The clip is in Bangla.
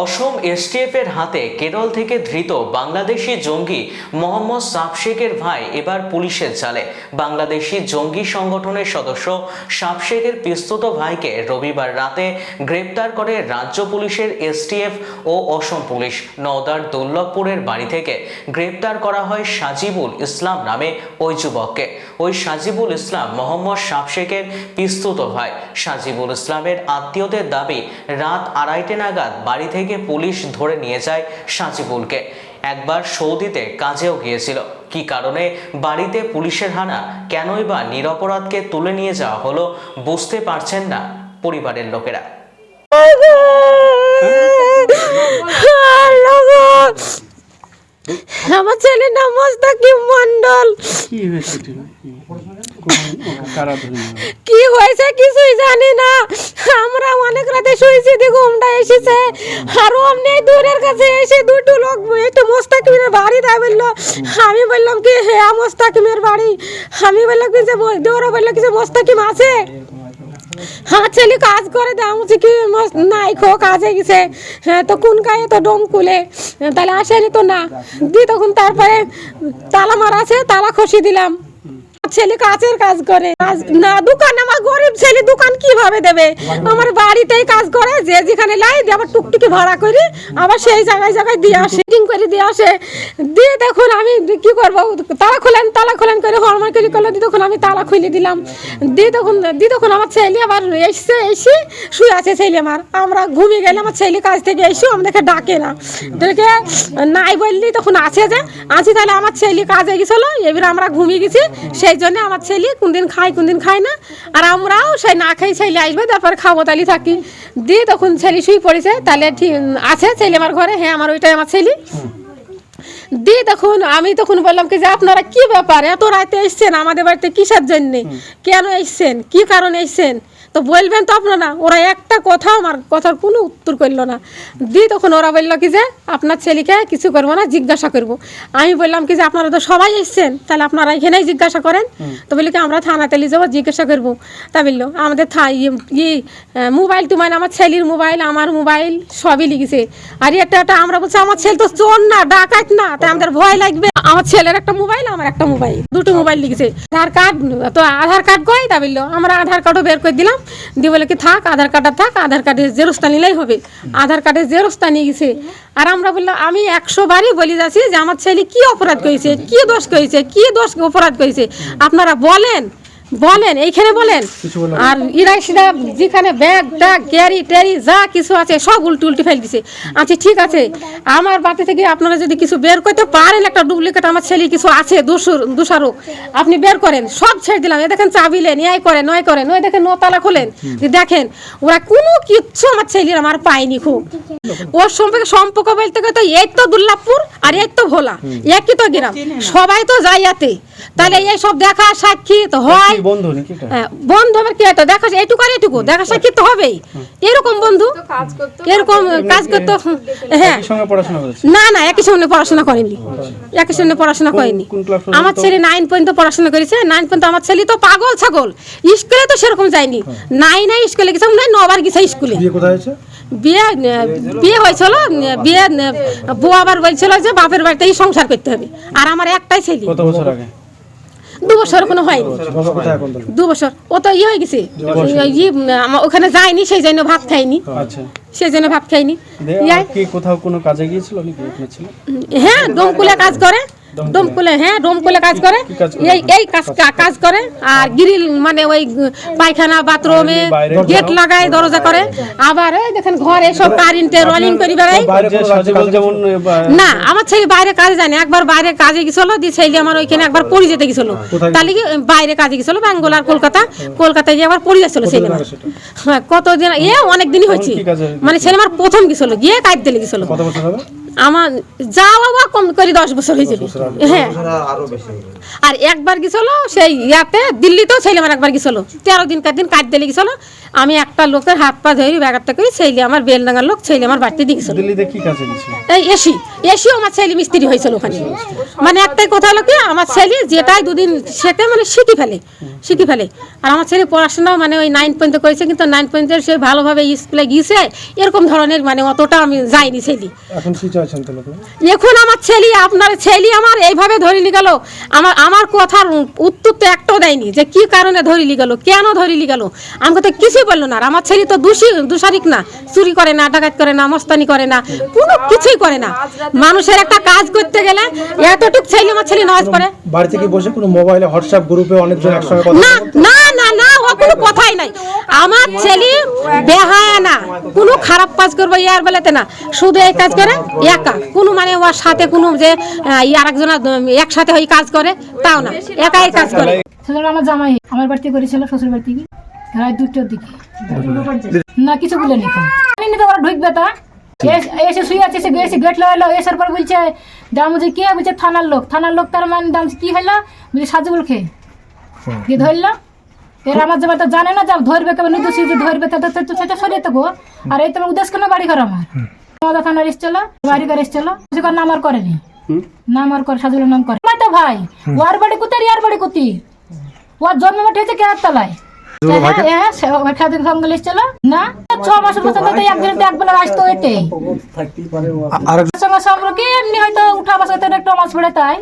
অসম এসটিএফ এর হাতে কেরল থেকে ধৃত বাংলাদেশি জঙ্গি মোহাম্মদ সাপ শেখের ভাই এবার পুলিশের জালে। বাংলাদেশি জঙ্গি সংগঠনের সদস্য সাপ শেখের পিস্তুত ভাইকে রবিবার রাতে গ্রেপ্তার করে রাজ্য পুলিশের এসটিএফ ও অসম পুলিশ। নওদার দুর্লভপুরের বাড়ি থেকে গ্রেপ্তার করা হয় সাজিবুল ইসলাম নামে ওই যুবককে। ওই সাজিবুল ইসলাম মোহাম্মদ সাপ শেখের পিস্তুত ভাই। সাজিবুল ইসলামের আত্মীয়দের দাবি, রাত আড়াইটে নাগাদ বাড়ি থেকে পুলিশ ধরে নিয়ে যায় সাজিবুলকে। একবার সৌদিতে কাজেও গিয়েছিল। কি কারণে? বাড়িতে পুলিশের হানা। কেনই বা নিরপরাধকে তুলে নিয়ে যাওয়া হলো বুঝতে পারছেন না পরিবারের লোকেরা। আমার ছেলের নাম মোস্তাকিম মন্ডল কি হয়েছে কিছুই জানি না। আমরা অনেক রাতে শুয়েছি দেখো ঘুমটা এসেছে। আর অমনি দূরের কাছে এসে দুটো লোক একটু মোস্তাকিমের বাড়ি দেয় বলল আমি বললাম কি হ্যাঁ মোস্তাকিমের বাড়ি। আমি বললাম কি যে ওরা বলল কি যে মোস্তাকিম আছে? কাজে গেছে। হ্যাঁ তো কোন তো ডোম তাহলে আসেনি তো না। তখন তারপরে তালা আছে, তালা খসি দিলাম। ছেলে কাজের কাজ করে। না, দোকান, আমার গরিব ছেলে দোকান কীভাবে দেবে? আমার বাড়িতেই কাজ করে, যে যেখানে লাই, দিয়ে আবার টুকটুকি ভাড়া করি, আবার সেই জায়গায় জায়গায় দিয়ে আসে। করে দিয়ে আসে। দিয়ে দেখুন আমি কি করব? তালা খোলেন তালা খোলেন করে হরমার করে করল, দিয়ে তখন আমি তালা খুলে দিলাম। দিয়ে তখন দিয়ে তখন আমার ছেলে আবার এসছে, এসে শুয়ে আছে ছেলে আমার। আমরা ঘুমিয়ে গেলে আমার ছেলে কাজ থেকে এসে আমাদেরকে ডাকে না। ডেকে নাই বললি, তখন আছে যে, আছি তাহলে আমার ছেলে কাজে গেছিল, এবার আমরা ঘুমিয়ে গেছি। সেই জন্য আমার ছেলে কোনদিন খায় কোনদিন খায় না। আর আমরাও সেই না খাই ছেলে আসবে, তারপর খাব তাহলে থাকি। দিয়ে তখন ছেলে শুয়ে পড়েছে, তাহলে ঠিক আছে ছেলে আমার ঘরে হ্যাঁ আমার ওইটাই আমার ছেলে। দিয়ে তখন আমি তখন বললাম কি যে আপনারা কি ব্যাপার? এত রাতে এসছেন আমাদের বাড়িতে কিসের জন্যে? কেন এসছেন? কি কারণে এসছেন? তো বলবেন তো আপনারা ওরা একটা কথা আমার কথার কোনো উত্তর করল না। দিয়ে তখন ওরা বলল কি যে আপনার ছেলেকে কিছু করব না জিজ্ঞাসা করব। আমি বললাম কি যে আপনারা তো সবাই এসছেন তাহলে আপনারা এখানেই জিজ্ঞাসা করেন। তো বলল কি আমরা থানাতে নিয়ে যাব জিজ্ঞাসা করব। তা বলল আমাদের থা ই- ই মোবাইল টুমাইল আমার ছেলের মোবাইল আমার মোবাইল সবই লিখেছে। আর এটা একটা আমরা বলছি আমার ছেলে তো চোর না ডাকাত না। তাই আমাদের ভয় লাগবে। আমার ছেলের একটা মোবাইল, আমার একটা মোবাইল। দুটো মোবাইল লিখেছে। আধার কার্ড, তো আধার কার্ড কয় তা বলল, আমরা আধার কার্ডও বের করে দিলাম। দিয়ে বলে কি, থাক, আধার কার্ডটা থাক, আধার কার্ডের জেরক্সটা নিলেই হবে। আধার কার্ডের জেরক্সটা নিয়ে গেছে। আর আমরা বললাম, আমি একশো বারই বলি যাচ্ছি যে আমার ছেলে কি অপরাধ করেছে, কি দোষ করেছে, কি দোষ অপরাধ করেছে। আপনারা বলেন। বলেন এইখানে বলেন। আর ইরাই সিধা যেখানে ব্যাগ ট্যাগ ক্যারি ট্যারি যা কিছু আছে সব উল্টি উল্টি ফেল দিছে। আচ্ছা ঠিক আছে। আমার বাড়ি থেকে আপনারা যদি কিছু বের করতে পারেন একটা ডুপ্লিকেট আমার ছেলে কিছু আছে দোষর দোষারোপ আপনি বের করেন সব ছেড়ে দিলাম। এ দেখেন চাবিলেন এই করেন নয় করেন ওই দেখেন নতালা খোলেন। দেখেন ওরা কোনো কিচ্ছু আমার ছেলের আমার পায়নি খুব। ওর সম্পর্কে সম্পর্ক বলতে গেলে তো এই তো দুর্লাভপুর আর এই তো ভোলা। একই তো গ্রাম। সবাই তো যাইয়াতে। তাহলে এই সব দেখা সাক্ষী তো হয়। বন্ধু নাকি হ্যাঁ, বন্ধু আমার কি হতো দেখা এইটুকু আর এইটুকু দেখা সাক্ষী তো হবেই। এরকম বন্ধু? এরকম কাজ করতো হ্যাঁ। একই সঙ্গে পড়াশোনা করেছে? না না একই সঙ্গে পড়াশোনা করেনি। একই সঙ্গে পড়াশোনা করেনি? আমার ছেলে নাইন পর্যন্ত পড়াশোনা করেছে। নাইন পর্যন্ত আমার ছেলে তো পাগল ছাগল। স্কুলে তো সেরকম যায়নি। নাই নাই স্কুলে গেছে নাই নবার গেছে স্কুলে। বিয়ে কোথায় হয়েছে? বিয়ে বিয়ে হয়েছিল বিয়ে বউ আবার বলছিল যে বাপের বাড়িতেই সংসার করতে হবে। আর আমার একটাই ছেলে। কত বছর আগে? দু বছর কোনো হয়নি? দু বছর ও তো ইয়ে হয়ে গেছে। ই আমার ওখানে যায়নি সেই জন্য ভাত খাইনি আচ্ছা। সেই জন্য ভাত খাইনি কোথাও কোনো কাজে গিয়েছিল হ্যাঁ ডোমকুলে কাজ করে। ডোমকুলে হ্যাঁ ডোমকুলে কাজ করে? এই এই কাজ কাজ করে। আর গ্রিল মানে ওই পায়খানা বাথরুমে গেট লাগায় দরজা করে। আবার দেখেন ঘরে সব কারেন্টে রোলিং করে বেড়ায়। না আমার ছেলে বাইরে কাজে যায়নি একবার বাইরে কাজে গেছিল দিয়ে ছেলে আমার ওইখানে একবার পড়ে যেতে গেছিল? তাহলে কি বাইরে কাজে গেছিল বেঙ্গল আর কলকাতা। কলকাতায় গিয়ে আবার পড়ে যাচ্ছিল ছেলে আমার। হ্যাঁ কতদিন এ অনেক দিনই হয়েছে। মানে ছেলে আমার প্রথম গেছিল গিয়ে কাজ দিলে গেছিল যাওয়া বা কম করে দশ বছর হয়ে। যাবে হ্যাঁ আর একবার গেছিল সেই ইয়াতে দিল্লিতেও ছেলে আমার একবার গেছিল। তেরো দিন কার দিন কাজ দিলে গেছিল আমি একটা লোকের হাত পা ধরি ব্যাগারটা করি ছেলে আমার বেলডাঙ্গার লোক ছেলে আমার বাড়িতে দিয়ে গেছিল। এই এসি এসিও আমার ছেলে মিস্ত্রি হয়েছিল ওখানে। মানে একটাই কথা হলো কি আমার ছেলে যেটাই দুদিন সেটা মানে শিখি ফেলে শিখি ফেলে। আর আমার ছেলে পড়াশোনাও মানে ওই নাইন পর্যন্ত করেছে কিন্তু নাইন পর্যন্ত সে ভালোভাবে স্কুলে গিয়েছে এরকম ধরনের মানে অতটা আমি যাইনি ছেলে। চাইছেন তাহলে এখন আমার ছেলে আপনার ছেলে আমার এইভাবে ধরে নিয়ে গেল। আমার আমার কথার উত্তর তো একটাও দেয়নি যে কি কারণে ধরে নিয়ে গেল কেন ধরে নিয়ে গেল। আমাকে তো কিছুই বলল না আর আমার ছেলে তো দোষী দোষারিক না। চুরি করে না ডাকাত করে না মস্তানি করে না কোনো কিছুই করে না। মানুষের একটা কাজ করতে গেলে এতটুক ছেলে আমার ছেলে নামাজ করে বাড়ি থেকে বসে কোনো মোবাইলে হোয়াটসঅ্যাপ গ্রুপে অনেকজন একসঙ্গে কথা না না না না ও কোনো কথাই নাই আমার ছেলে বেহায়া না কোনো খারাপ কাজ করব ইয়ার বেলাতে না। শুধু এই কাজ করে একা। কোনো মানে ওর সাথে কোনো যে ইয়ার একজন একসাথে হয়ে কাজ করে তাও না। একাই কাজ করে। সেজন্য আমার জামাই। আমার বাড়িতে করেছিল শ্বশুর বাড়ি থেকে রাত দুটোর দিকে। না কিছু বলে নি আমি নিতে ওরা ঢুকবে তা। এস- এসে শুয়ে আছে এসে এসে গেট লাগালো এসার পর বলছে দাম বলছে কে? বলছে থানার লোক। থানার লোক তার মানে দাম কি হইল বলছে সাজুবুল খেয়ে। দিয়ে ধরলো। এর আমার জামাই তো জানে না যে ধরবে কেমন নির্দোষী যে ধরবে তা তো- তো সেটা সরিয়ে দেবো। আর এই তোমার উদ্দেশ্য কেন বাড়ি ঘর আমার? মাদা থানার এসছিল বাড়ি ঘর এসছিল সে করে নাম আর করেনি। নাম আর করে সাজুলের নাম করে। তো ভাই ওর বাড়ি কোথায় ইয়ার বাড়ি কোথায়? ওর জন্ম মাঠে হয়েছে কেরার তলায় সম্পর্কে এমনি হয়তো উঠা বসা একটু মাছ পড়ে তাই।